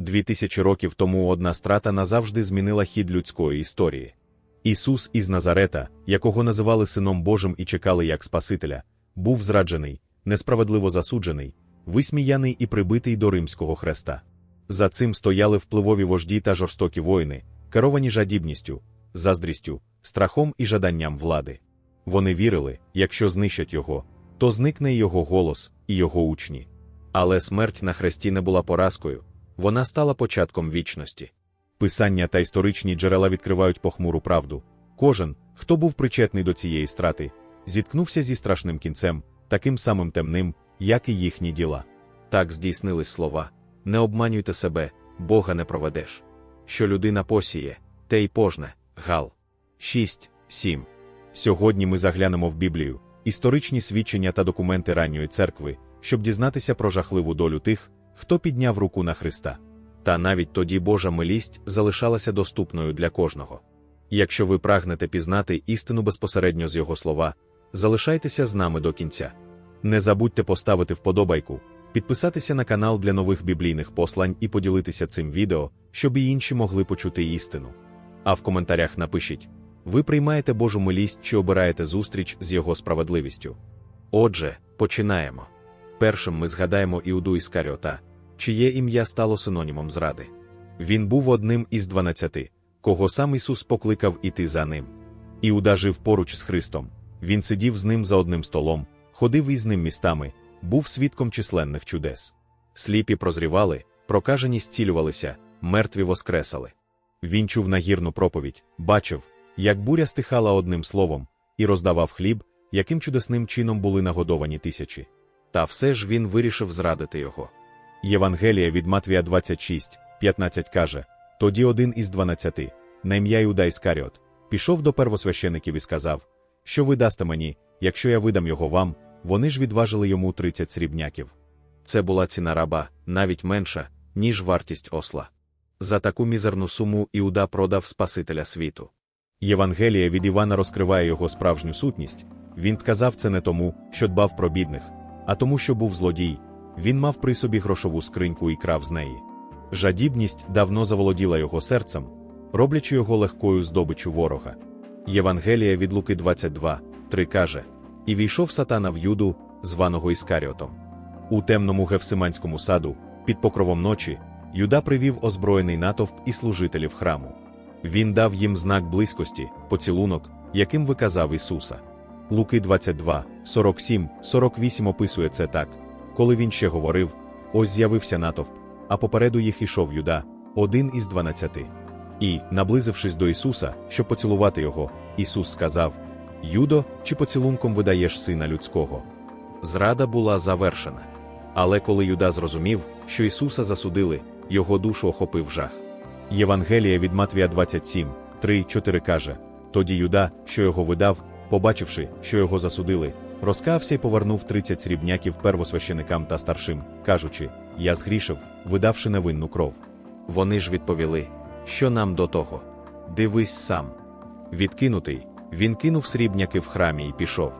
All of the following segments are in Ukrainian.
Дві тисячі років тому одна страта назавжди змінила хід людської історії. Ісус із Назарета, якого називали Сином Божим і чекали як Спасителя, був зраджений, несправедливо засуджений, висміяний і прибитий до римського хреста. За цим стояли впливові вожді та жорстокі воїни, керовані жадібністю, заздрістю, страхом і жаданням влади. Вони вірили, якщо знищать його, то зникне його голос і його учні. Але смерть на хресті не була поразкою, вона стала початком вічності. Писання та історичні джерела відкривають похмуру правду. Кожен, хто був причетний до цієї страти, зіткнувся зі страшним кінцем, таким самим темним, як і їхні діла. Так здійснились слова: не обманюйте себе, Бога не проведеш. Що людина посіє, те й пожне. Гал. 6, 7. Сьогодні ми заглянемо в Біблію, історичні свідчення та документи ранньої церкви, щоб дізнатися про жахливу долю тих, хто підняв руку на Христа. Та навіть тоді Божа милість залишалася доступною для кожного. Якщо ви прагнете пізнати істину безпосередньо з його слова, залишайтеся з нами до кінця. Не забудьте поставити вподобайку, підписатися на канал для нових біблійних послань і поділитися цим відео, щоб і інші могли почути істину. А в коментарях напишіть, ви приймаєте Божу милість чи обираєте зустріч з Його справедливістю. Отже, починаємо. Першим ми згадаємо Іуду Іскаріота, чиє ім'я стало синонімом зради. Він був одним із дванадцяти, кого сам Ісус покликав іти за ним. Іуда жив поруч з Христом, він сидів з ним за одним столом, ходив із ним містами, був свідком численних чудес. Сліпі прозрівали, прокажені зцілювалися, мертві воскресали. Він чув нагірну проповідь, бачив, як буря стихала одним словом, і роздавав хліб, яким чудесним чином були нагодовані тисячі. Та все ж він вирішив зрадити його. Євангелія від Матвія 26, 15 каже: Тоді один із дванадцяти, на ім'я Іуда Іскаріот, пішов до первосвящеників і сказав, що ви дасте мені, якщо я видам його вам, вони ж відважили йому 30 срібняків. Це була ціна раба, навіть менша, ніж вартість осла. За таку мізерну суму Іуда продав Спасителя світу. Євангелія від Івана розкриває його справжню сутність. Він сказав це не тому, що дбав про бідних, а тому, що був злодій. Він мав при собі грошову скриньку і крав з неї. Жадібність давно заволоділа його серцем, роблячи його легкою здобичу ворога. Євангелія від Луки 22, 3 каже: І війшов сатана в юду, званого Іскаріотом. У темному гевсиманському саду, під покровом ночі, Юда привів озброєний натовп і служителів храму. Він дав їм знак близькості, поцілунок, яким виказав Ісуса. Луки 22, 47, 48 описує це так. Коли він ще говорив, ось з'явився натовп, а попереду їх ішов Юда, один із дванадцяти. І, наблизившись до Ісуса, щоб поцілувати його, Ісус сказав: Юдо, чи поцілунком видаєш сина людського? Зрада була завершена. Але коли Юда зрозумів, що Ісуса засудили, його душу охопив жах. Євангелія від Матвія 27, 3, 4 каже: Тоді Юда, що його видав, побачивши, що його засудили, розкався й повернув 30 срібняків первосвященикам та старшим, кажучи: Я згрішив, видавши невинну кров. Вони ж відповіли, що нам до того. Дивись сам. Відкинутий, він кинув срібняки в храмі і пішов.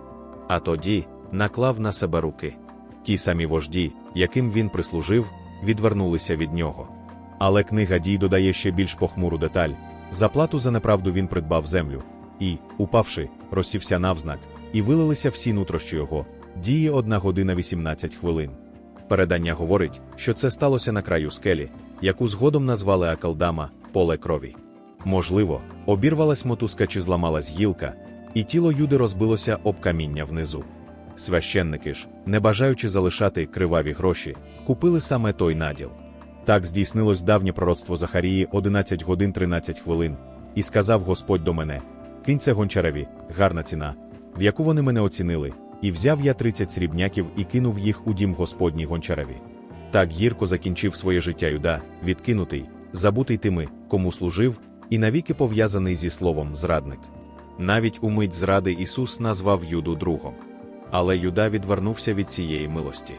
А тоді наклав на себе руки. Ті самі вожді, яким він прислужив, відвернулися від нього. Але книга дій додає ще більш похмуру деталь заплату за неправду він придбав землю, і, упавши, розсівся навзнак, і вилилися всі нутрощі його, діє одна година 18 хвилин. Передання говорить, що це сталося на краю скелі, яку згодом назвали Акалдама поле крові. Можливо, обірвалась мотузка чи зламалась гілка, і тіло Юди розбилося об каміння внизу. Священники ж, не бажаючи залишати криваві гроші, купили саме той наділ. Так здійснилось давнє пророцтво Захарії 11 годин 13 хвилин, і сказав Господь до мене: Кинь це гончареві, гарна ціна, в яку вони мене оцінили, і взяв я 30 срібняків і кинув їх у дім Господній гончареві. Так гірко закінчив своє життя Юда, відкинутий, забутий тими, кому служив, і навіки пов'язаний зі словом зрадник. Навіть у мить зради Ісус назвав Юду другом. Але Юда відвернувся від цієї милості.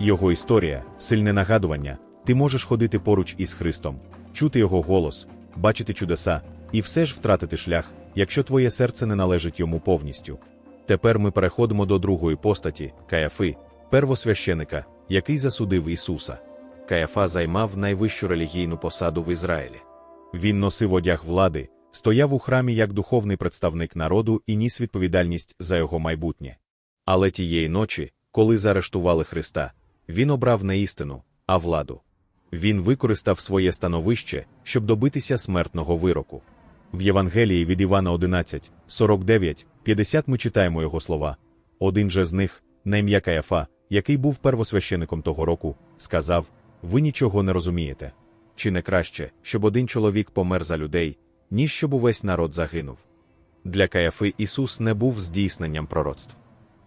Його історія, сильне нагадування, ти можеш ходити поруч із Христом, чути Його голос, бачити чудеса, і все ж втратити шлях, якщо твоє серце не належить йому повністю. Тепер ми переходимо до другої постаті, Каяфи, первосвященика, який засудив Ісуса. Каяфа займав найвищу релігійну посаду в Ізраїлі. Він носив одяг влади, стояв у храмі як духовний представник народу і ніс відповідальність за його майбутнє. Але тієї ночі, коли заарештували Христа, він обрав не істину, а владу. Він використав своє становище, щоб добитися смертного вироку. В Євангелії від Івана 11, 49, 50 ми читаємо його слова. Один же з них, на ім'я Каяфа, який був первосвящеником того року, сказав: Ви нічого не розумієте. Чи не краще, щоб один чоловік помер за людей, ніж щоб увесь народ загинув? Для Каяфи Ісус не був здійсненням пророцтв.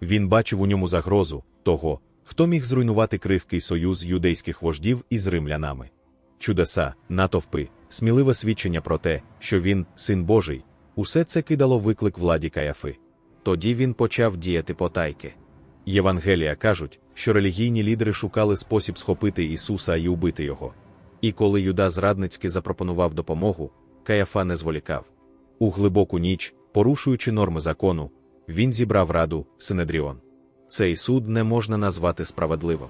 Він бачив у ньому загрозу того, хто міг зруйнувати крихкий союз юдейських вождів із римлянами. Чудеса, натовпи, сміливе свідчення про те, що він, син Божий, усе це кидало виклик владі Каяфи. Тоді він почав діяти потайки. Євангелія кажуть, що релігійні лідери шукали спосіб схопити Ісуса і убити його. І коли Юда зрадницьки запропонував допомогу, Каяфа не зволікав. У глибоку ніч, порушуючи норми закону, він зібрав раду Синедріон. Цей суд не можна назвати справедливим.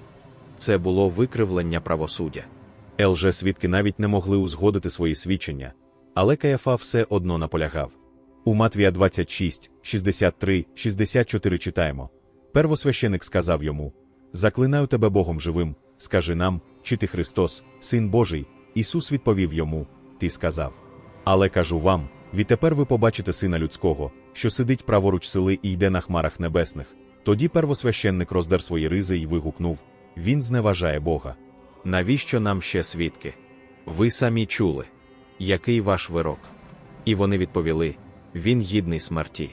Це було викривлення правосуддя. Елже свідки навіть не могли узгодити свої свідчення, але Каяфа все одно наполягав. У Матвія 26, 63, 64 читаємо. Первосвященик сказав йому: Заклинаю тебе Богом живим, скажи нам, чи ти Христос, Син Божий. Ісус відповів йому: Ти сказав. Але кажу вам: відтепер ви побачите Сина Людського, що сидить праворуч сили і йде на хмарах небесних. Тоді первосвященник роздер свої ризи і вигукнув: Він зневажає Бога. Навіщо нам ще свідки? Ви самі чули, який ваш вирок? І вони відповіли: Він гідний смерті.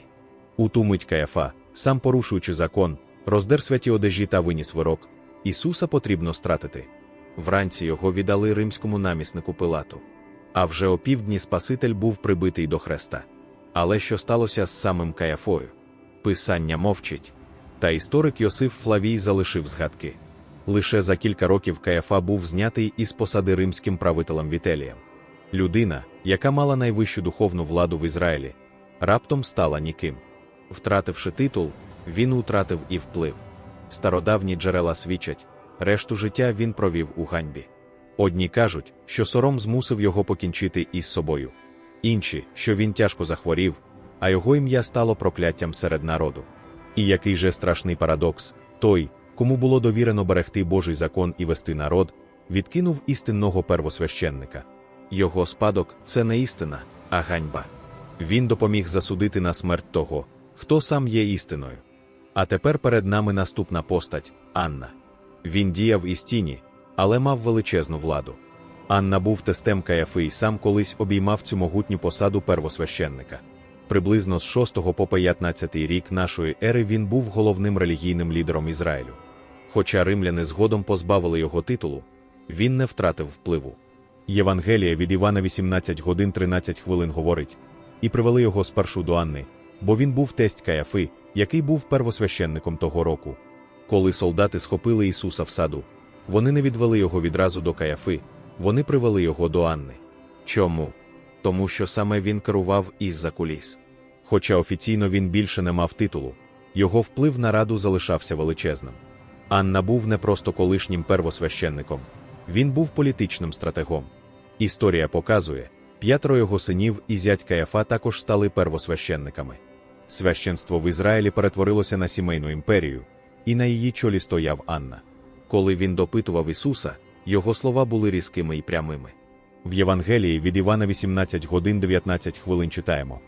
У ту мить Каяфа, сам порушуючи закон, роздер святі одежі та виніс вирок. Ісуса потрібно стратити. Вранці його віддали римському наміснику Пилату. А вже опівдні Спаситель був прибитий до хреста. Але що сталося з самим Каяфою? Писання мовчить. Та історик Йосиф Флавій залишив згадки. Лише за кілька років Каяфа був знятий із посади римським правителем Вітелієм. Людина, яка мала найвищу духовну владу в Ізраїлі, раптом стала ніким. Втративши титул, він утратив і вплив. Стародавні джерела свідчать, решту життя він провів у ганьбі. Одні кажуть, що сором змусив його покінчити із собою, інші, що він тяжко захворів, а його ім'я стало прокляттям серед народу. І який же страшний парадокс той, кому було довірено берегти Божий закон і вести народ, відкинув істинного первосвященника. Його спадок це не істина, а ганьба. Він допоміг засудити на смерть того, хто сам є істиною. А тепер перед нами наступна постать Анна. Він діяв із тіні, але мав величезну владу. Анна був тестем Каяфи і сам колись обіймав цю могутню посаду первосвященника. Приблизно з 6 по 15 рік нашої ери він був головним релігійним лідером Ізраїлю. Хоча римляни згодом позбавили його титулу, він не втратив впливу. Євангелія від Івана 18 годин 13 хвилин говорить, і привели його спершу до Анни, бо він був тесть Каяфи, який був первосвященником того року. Коли солдати схопили Ісуса в саду, вони не відвели його відразу до Каяфи, вони привели його до Анни. Чому? Тому що саме він керував із-за куліс. Хоча офіційно він більше не мав титулу, його вплив на раду залишався величезним. Анна був не просто колишнім первосвященником, він був політичним стратегом. Історія показує, п'ятеро його синів і зять Каяфа також стали первосвященниками. Священство в Ізраїлі перетворилося на сімейну імперію, і на її чолі стояв Анна. Коли він допитував Ісуса, його слова були різкими і прямими. В Євангелії від Івана 18 годин 19 хвилин читаємо.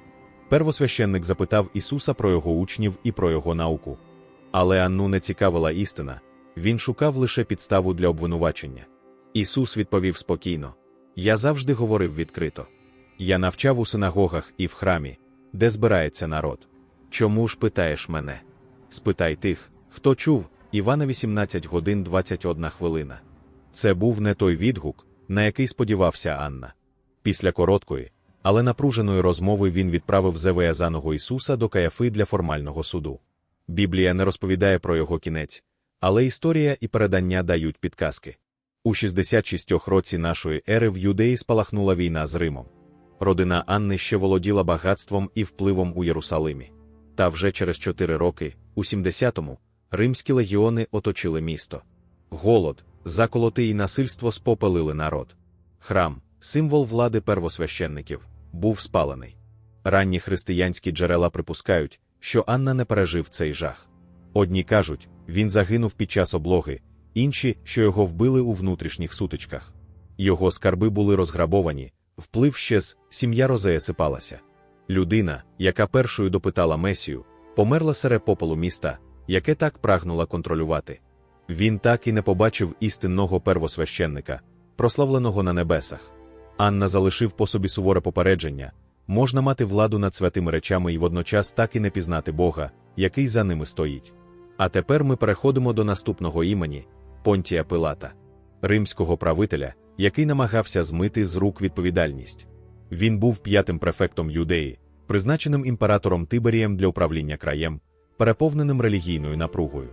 Первосвященник запитав Ісуса про його учнів і про його науку. Але Анну не цікавила істина, він шукав лише підставу для обвинувачення. Ісус відповів спокійно: Я завжди говорив відкрито. Я навчав у синагогах і в храмі, де збирається народ. Чому ж питаєш мене? Спитай тих, хто чув Івана 18 годин 21 хвилина. Це був не той відгук, на який сподівався Анна. Після короткої, але напруженої розмови він відправив завиязаного Ісуса до Каяфи для формального суду. Біблія не розповідає про його кінець, але історія і передання дають підказки. У 66 році нашої ери в юдеї спалахнула війна з Римом. Родина Анни ще володіла багатством і впливом у Єрусалимі. Та вже через 4 роки, у 70-му, римські легіони оточили місто. Голод, заколоти і насильство спопелили народ. Храм, символ влади первосвященників, був спалений. Ранні християнські джерела припускають, що Анна не пережив цей жах. Одні кажуть, він загинув під час облоги, інші, що його вбили у внутрішніх сутичках. Його скарби були розграбовані, вплив щез, сім'я Розея сипалася. Людина, яка першою допитала Месію, померла серед попелу міста, яке так прагнула контролювати. Він так і не побачив істинного первосвященника, прославленого на небесах. Анна залишив по собі суворе попередження можна мати владу над святими речами і водночас так і не пізнати Бога, який за ними стоїть. А тепер ми переходимо до наступного імені Понтія Пилата, римського правителя, який намагався змити з рук відповідальність. Він був п'ятим префектом юдеї, призначеним імператором Тиберієм для управління краєм, переповненим релігійною напругою.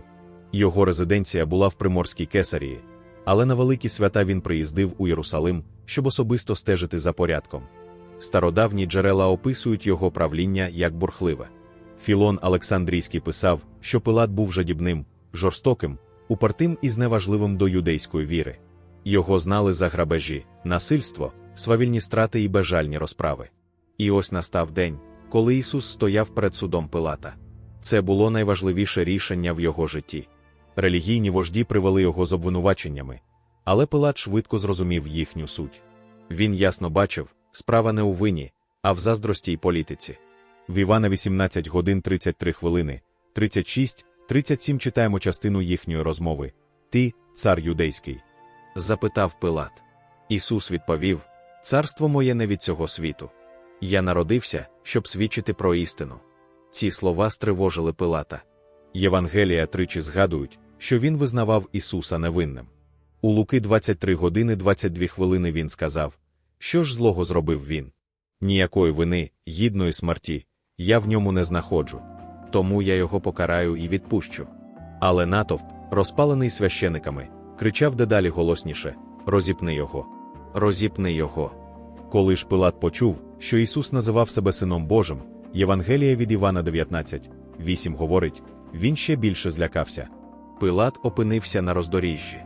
Його резиденція була в Приморській кесарії, але на великі свята він приїздив у Єрусалим, щоб особисто стежити за порядком. Стародавні джерела описують його правління як бурхливе. Філон Олександрійський писав, що Пилат був жадібним, жорстоким, упертим і зневажливим до юдейської віри. Його знали за грабежі, насильство, свавільні страти і безжальні розправи. І ось настав день, коли Ісус стояв перед судом Пилата. Це було найважливіше рішення в його житті. Релігійні вожді привели його з обвинуваченнями, але Пилат швидко зрозумів їхню суть. Він ясно бачив, справа не у вині, а в заздрості й політиці. В Івана 18 годин 33 хвилини, 36, 37 читаємо частину їхньої розмови. Ти, цар юдейський? запитав Пилат. Ісус відповів: Царство моє не від цього світу. Я народився, щоб свідчити про істину. Ці слова стривожили Пилата. Євангелія тричі згадують, що він визнавав Ісуса невинним. У Луки 23 години 22 хвилини він сказав, що ж злого зробив він. Ніякої вини, гідної смерті, я в ньому не знаходжу. Тому я його покараю і відпущу. Але натовп, розпалений священиками, кричав дедалі голосніше: Розіпни його, розіпни його. Коли ж Пилат почув, що Ісус називав себе Сином Божим, Євангелія від Івана 19, 8 говорить, він ще більше злякався. Пилат опинився на роздоріжжі.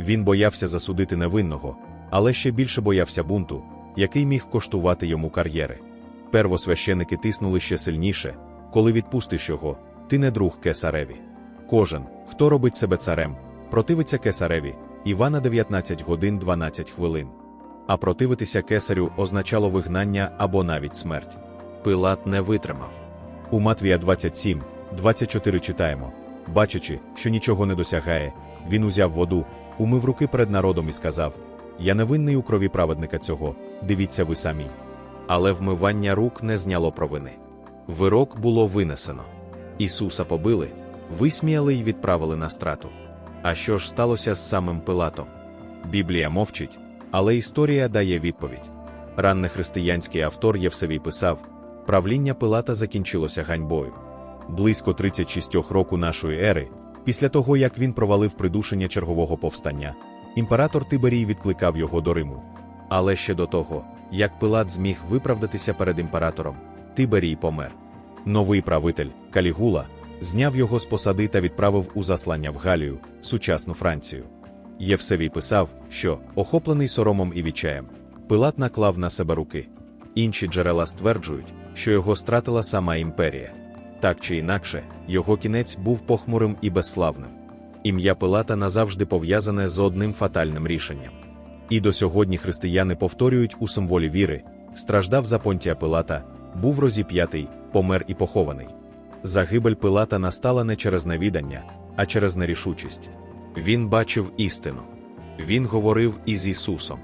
Він боявся засудити невинного, але ще більше боявся бунту, який міг коштувати йому кар'єри. Первосвященики тиснули ще сильніше, коли відпустиш його, ти не друг кесареві. Кожен, хто робить себе царем, противиться кесареві, Івана 19 годин 12 хвилин. А противитися кесарю означало вигнання або навіть смерть. Пилат не витримав. У Матвія 27, 24 читаємо бачачи, що нічого не досягає, він узяв воду, умив руки перед народом і сказав: Я невинний у крові праведника цього, дивіться ви самі. Але вмивання рук не зняло провини. Вирок було винесено. Ісуса побили, висміяли й відправили на страту. А що ж сталося з самим Пилатом? Біблія мовчить, але історія дає відповідь. Ранне християнський автор Євсевій писав: правління Пилата закінчилося ганьбою. Близько 36 року нашої ери, після того як він провалив придушення чергового повстання, імператор Тиберій відкликав його до Риму. Але ще до того, як Пилат зміг виправдатися перед імператором, Тиберій помер. Новий правитель Калігула зняв його з посади та відправив у заслання в Галію, сучасну Францію. Євсевій писав, що, охоплений соромом і відчаєм, Пилат наклав на себе руки. Інші джерела стверджують, що його стратила сама імперія. Так чи інакше, його кінець був похмурим і безславним. Ім'я Пилата назавжди пов'язане з одним фатальним рішенням. І до сьогодні християни повторюють у символі віри, страждав за понтія Пилата, був розіп'ятий, помер і похований. Загибель Пилата настала не через невідання, а через нерішучість. Він бачив істину. Він говорив із Ісусом.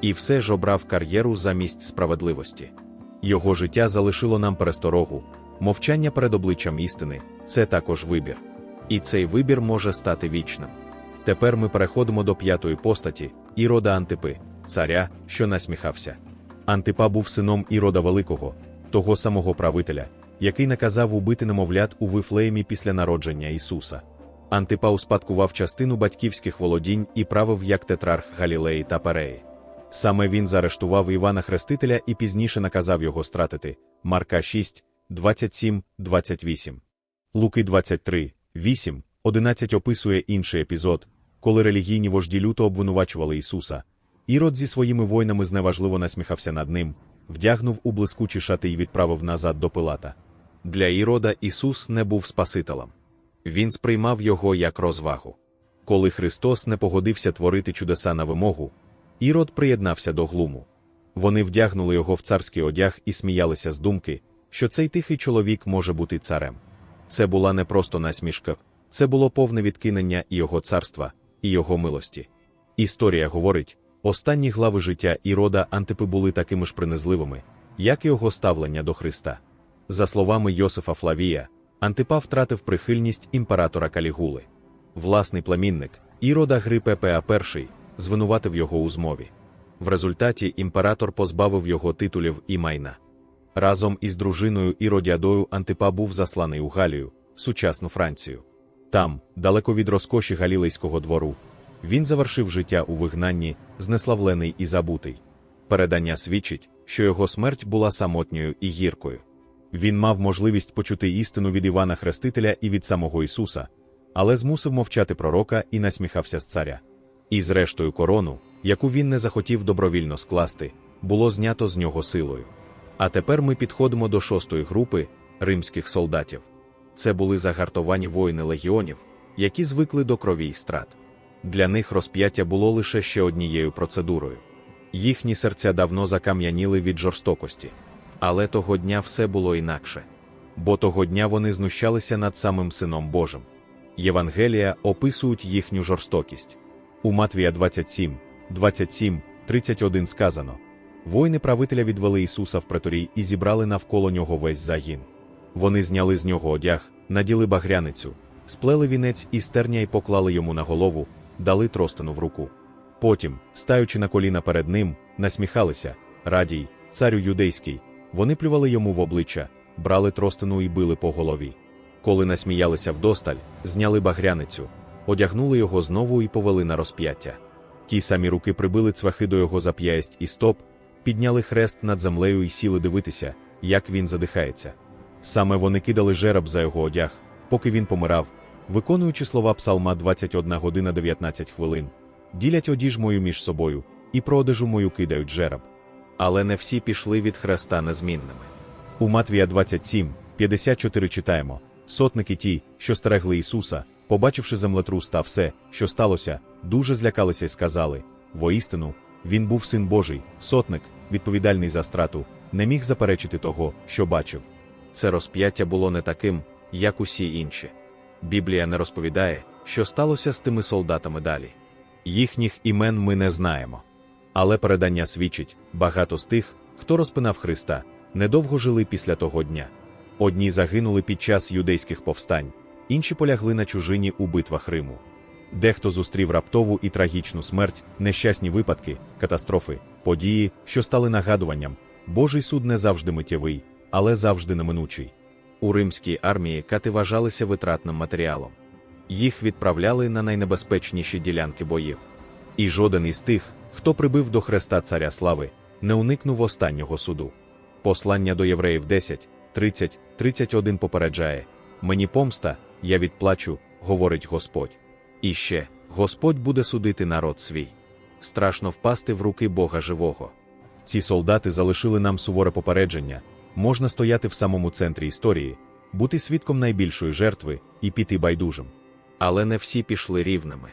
І все ж обрав кар'єру замість справедливості. Його життя залишило нам пересторогу, мовчання перед обличчям істини це також вибір. І цей вибір може стати вічним. Тепер ми переходимо до п'ятої постаті Ірода Антипи, царя, що насміхався. Антипа був сином Ірода Великого, того самого правителя, який наказав убити немовлят у Вифлеємі після народження Ісуса. Антипа успадкував частину батьківських володінь і правив як тетрарх Галілеї та Переї. Саме він заарештував Івана Хрестителя і пізніше наказав його стратити. Марка 6, 27, 28. Луки 23, 8, 11 описує інший епізод, коли релігійні вожді люто обвинувачували Ісуса, Ірод зі своїми воїнами зневажливо насміхався над ним, вдягнув у блискучі шати і відправив назад до Пилата. Для Ірода Ісус не був Спасителем. Він сприймав його як розвагу. Коли Христос не погодився творити чудеса на вимогу, Ірод приєднався до глуму. Вони вдягнули його в царський одяг і сміялися з думки, що цей тихий чоловік може бути царем. Це була не просто насмішка, це було повне відкинення його царства, і його милості. Історія говорить, останні глави життя Ірода Антипи були такими ж принизливими, як і його ставлення до Христа. За словами Йосифа Флавія, Антипа втратив прихильність імператора Калігули. Власний племінник, Ірода Грипе І, звинуватив його у змові. В результаті імператор позбавив його титулів і майна. Разом із дружиною Іродіадою Антипа був засланий у Галію, сучасну Францію. Там, далеко від розкоші Галілейського двору, він завершив життя у вигнанні, знеславлений і забутий. Передання свідчить, що його смерть була самотньою і гіркою. Він мав можливість почути істину від Івана Хрестителя і від самого Ісуса, але змусив мовчати пророка і насміхався з царя. І зрештою корону, яку він не захотів добровільно скласти, було знято з нього силою. А тепер ми підходимо до шостої групи римських солдатів. Це були загартовані воїни легіонів, які звикли до крові й страт. Для них розп'яття було лише ще однією процедурою. Їхні серця давно закам'яніли від жорстокості. Але того дня все було інакше. Бо того дня вони знущалися над самим Сином Божим. Євангелія описують їхню жорстокість. У Матвія 27, 27, 31 сказано: воїни правителя відвели Ісуса в преторій і зібрали навколо нього весь загін. Вони зняли з нього одяг, наділи багряницю, сплели вінець із терня і поклали йому на голову, дали тростину в руку. Потім, стаючи на коліна перед ним, насміхалися радій, царю юдейський, вони плювали йому в обличчя, брали тростину і били по голові. Коли насміялися вдосталь, зняли багряницю, одягнули його знову і повели на розп'яття. Ті самі руки прибили цвахи до його зап'ясть і стоп, підняли хрест над землею і сіли дивитися, як він задихається. Саме вони кидали жереб за його одяг, поки він помирав, виконуючи слова Псалма 21 година 19 хвилин, ділять одіж мою між собою, і про одежу мою кидають жереб. Але не всі пішли від хреста незмінними. У Матвія 27, 54 читаємо: сотники ті, що стерегли Ісуса, побачивши землетрус та все, що сталося, дуже злякалися й сказали: воістину, він був син Божий, сотник, відповідальний за страту, не міг заперечити того, що бачив. Це розп'яття було не таким, як усі інші. Біблія не розповідає, що сталося з тими солдатами далі. Їхніх імен ми не знаємо. Але передання свідчить, багато з тих, хто розпинав Христа, недовго жили після того дня. Одні загинули під час юдейських повстань, інші полягли на чужині у битвах Риму. Дехто зустрів раптову і трагічну смерть, нещасні випадки, катастрофи, події, що стали нагадуванням. Божий суд не завжди миттєвий, але завжди неминучий. У римській армії кати вважалися витратним матеріалом. Їх відправляли на найнебезпечніші ділянки боїв. І жоден із тих, хто прибив до хреста царя слави, не уникнув останнього суду. Послання до євреїв 10, 30, 31 попереджає: Мені помста, я відплачу, говорить Господь. І ще Господь буде судити народ свій. Страшно впасти в руки Бога живого. Ці солдати залишили нам суворе попередження можна стояти в самому центрі історії, бути свідком найбільшої жертви і піти байдужим. Але не всі пішли рівними.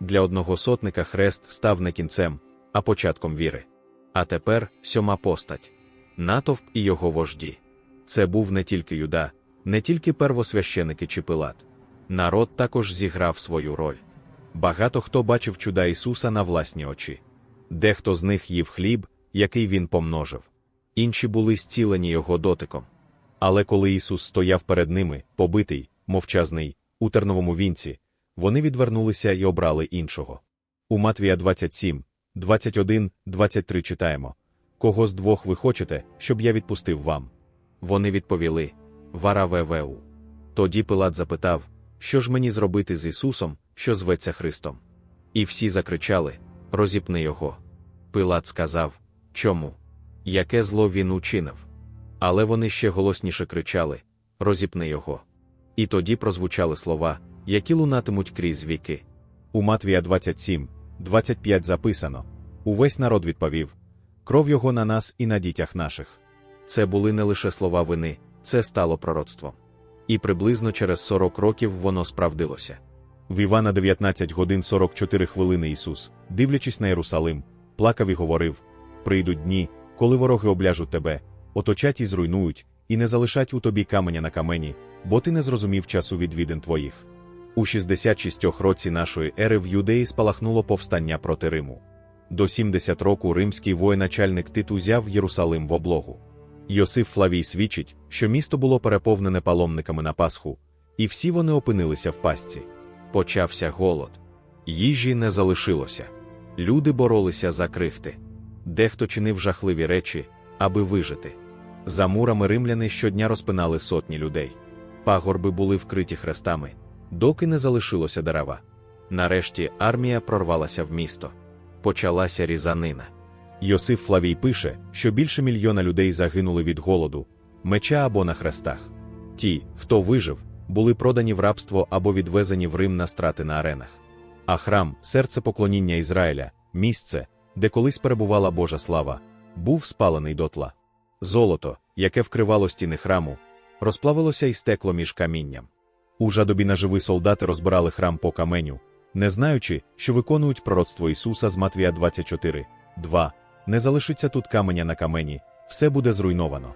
Для одного сотника хрест став не кінцем, а початком віри. А тепер сьома постать натовп і його вожді. Це був не тільки юда, не тільки первосвященики чи пилат. Народ також зіграв свою роль. Багато хто бачив чуда Ісуса на власні очі. Дехто з них їв хліб, який він помножив інші були зцілені його дотиком. Але коли Ісус стояв перед ними, побитий, мовчазний, у терновому вінці, вони відвернулися і обрали іншого. У Матвія 27, 21, 23 читаємо Кого з двох ви хочете, щоб я відпустив вам? Вони відповіли Вара ВВУ. Тоді Пилат запитав, що ж мені зробити з Ісусом, що зветься Христом? І всі закричали Розіпни його. Пилат сказав Чому? яке зло він учинив. Але вони ще голосніше кричали розіпни його. І тоді прозвучали слова, які лунатимуть крізь віки. У Матвія 27, 25 записано: Увесь народ відповів: Кров його на нас і на дітях наших. Це були не лише слова вини, це стало пророцтвом. І приблизно через 40 років воно справдилося. В Івана 19 годин 44 хвилини Ісус, дивлячись на Єрусалим, плакав і говорив: Прийдуть дні, коли вороги обляжуть тебе, оточать і зруйнують, і не залишать у тобі каменя на камені, бо ти не зрозумів часу відвідин твоїх. У 66 році нашої ери в юдеї спалахнуло повстання проти Риму. До 70 року римський воєначальник Тит узяв Єрусалим в облогу. Йосиф Флавій свідчить, що місто було переповнене паломниками на Пасху, і всі вони опинилися в пастці. Почався голод. Їжі не залишилося. Люди боролися за крихти. Дехто чинив жахливі речі, аби вижити. За мурами римляни щодня розпинали сотні людей. Пагорби були вкриті хрестами, доки не залишилося дерева. Нарешті армія прорвалася в місто. Почалася різанина. Йосиф Флавій пише, що більше мільйона людей загинули від голоду, меча або на хрестах. Ті, хто вижив, були продані в рабство або відвезені в Рим на страти на аренах. А храм, серце поклоніння Ізраїля, місце, де колись перебувала Божа слава, був спалений дотла. Золото, яке вкривало стіни храму, розплавилося і стекло між камінням. У жадобі наживи солдати розбирали храм по каменю, не знаючи, що виконують пророцтво Ісуса з Матвія 24, 2. Не залишиться тут каменя на камені, все буде зруйновано.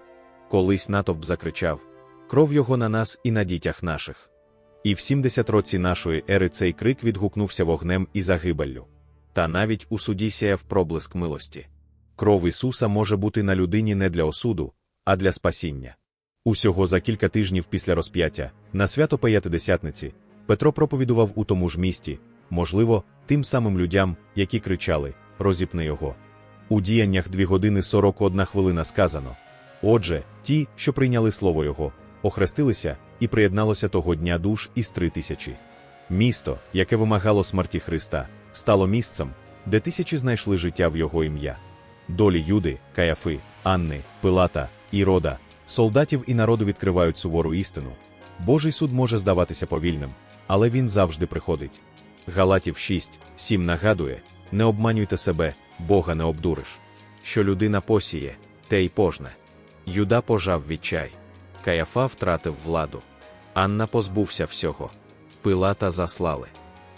Колись натовп закричав кров його на нас і на дітях наших. І в 70 році нашої ери цей крик відгукнувся вогнем і загибеллю. Та навіть у суді сяяв проблиск милості. Кров Ісуса може бути на людині не для осуду, а для спасіння. Усього за кілька тижнів після розп'яття, на свято П'ятидесятниці, Петро проповідував у тому ж місті, можливо, тим самим людям, які кричали розіпни його. У діяннях 2 години 41 хвилина сказано. Отже, ті, що прийняли слово Його, охрестилися і приєдналося того дня душ із три тисячі. Місто, яке вимагало смерті Христа, стало місцем, де тисячі знайшли життя в Його ім'я. Долі Юди, Каяфи, Анни, Пилата, Ірода, солдатів і народу відкривають сувору істину. Божий суд може здаватися повільним, але він завжди приходить. Галатів 6, 7 нагадує: не обманюйте себе, Бога не обдуриш. Що людина посіє, те й пожне. Юда пожав відчай. Каяфа втратив владу. Анна позбувся всього. Пилата заслали.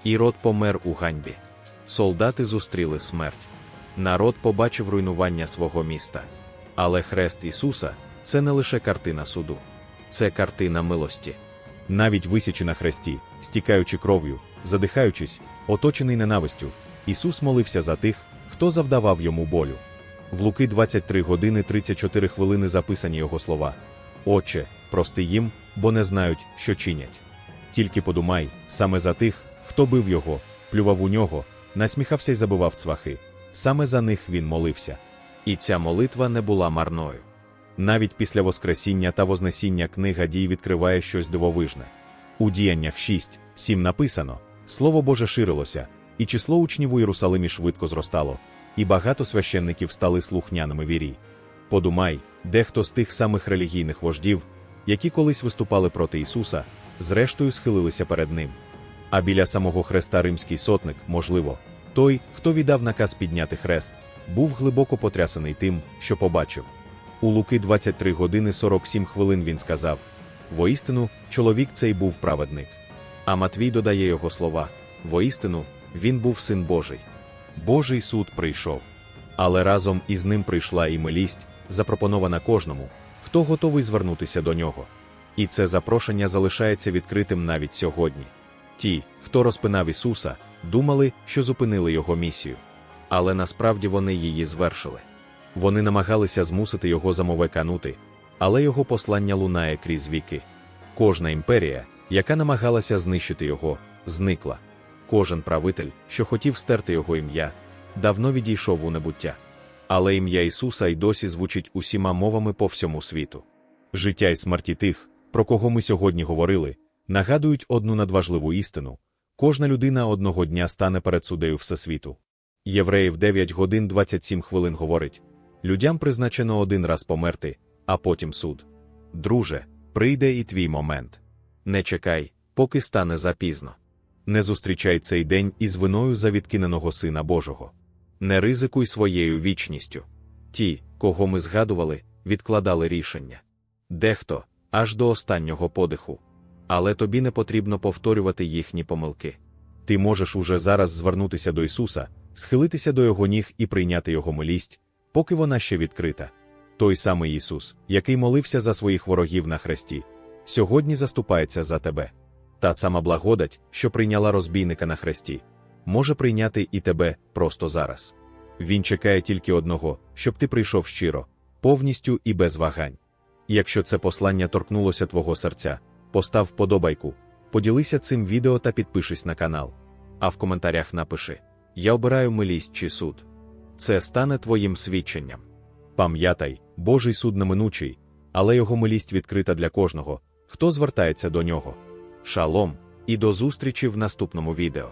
Ірод помер у ганьбі. Солдати зустріли смерть. Народ побачив руйнування свого міста. Але хрест Ісуса це не лише картина суду, це картина милості. Навіть висячи на хресті, стікаючи кров'ю, задихаючись, оточений ненавистю, Ісус молився за тих, хто завдавав йому болю. В Луки 23 години 34 хвилини записані його слова. Отче, прости їм, бо не знають, що чинять. Тільки подумай, саме за тих, хто бив його, плював у нього, насміхався й забивав цвахи. Саме за них він молився. І ця молитва не була марною. Навіть після Воскресіння та Вознесіння книга дій відкриває щось дивовижне. У діяннях 6, 7 написано: Слово Боже ширилося, і число учнів у Єрусалимі швидко зростало, і багато священників стали слухняними вірі. Подумай, дехто з тих самих релігійних вождів, які колись виступали проти Ісуса, зрештою схилилися перед Ним. А біля самого хреста римський сотник, можливо, той, хто віддав наказ підняти хрест, був глибоко потрясений тим, що побачив. У Луки 23 години 47 хвилин він сказав: Воістину, чоловік цей був праведник. А Матвій додає його слова: Воістину, він був син Божий. Божий суд прийшов. Але разом із ним прийшла і милість, запропонована кожному, хто готовий звернутися до нього. І це запрошення залишається відкритим навіть сьогодні. Ті, хто розпинав Ісуса, думали, що зупинили його місію. Але насправді вони її звершили. Вони намагалися змусити його замове канути, але його послання лунає крізь віки. Кожна імперія, яка намагалася знищити його, зникла. Кожен правитель, що хотів стерти його ім'я, давно відійшов у небуття. Але ім'я Ісуса й досі звучить усіма мовами по всьому світу. Життя і смерті тих, про кого ми сьогодні говорили, нагадують одну надважливу істину кожна людина одного дня стане перед судею Всесвіту. Євреїв 9 годин 27 хвилин говорить людям призначено один раз померти, а потім суд. Друже, прийде і твій момент. Не чекай, поки стане запізно. Не зустрічай цей день із виною за відкиненого Сина Божого. Не ризикуй своєю вічністю. Ті, кого ми згадували, відкладали рішення. Дехто аж до останнього подиху. Але тобі не потрібно повторювати їхні помилки. Ти можеш уже зараз звернутися до Ісуса, схилитися до Його ніг і прийняти Його милість, поки вона ще відкрита. Той самий Ісус, який молився за своїх ворогів на хресті, сьогодні заступається за тебе. Та сама благодать, що прийняла розбійника на хресті, може прийняти і тебе просто зараз. Він чекає тільки одного, щоб ти прийшов щиро, повністю і без вагань. Якщо це послання торкнулося твого серця, постав вподобайку, поділися цим відео та підпишись на канал. А в коментарях напиши: Я обираю милість чи суд. Це стане твоїм свідченням. Пам'ятай, Божий суд неминучий, але його милість відкрита для кожного, хто звертається до нього. Шалом, і до зустрічі в наступному відео.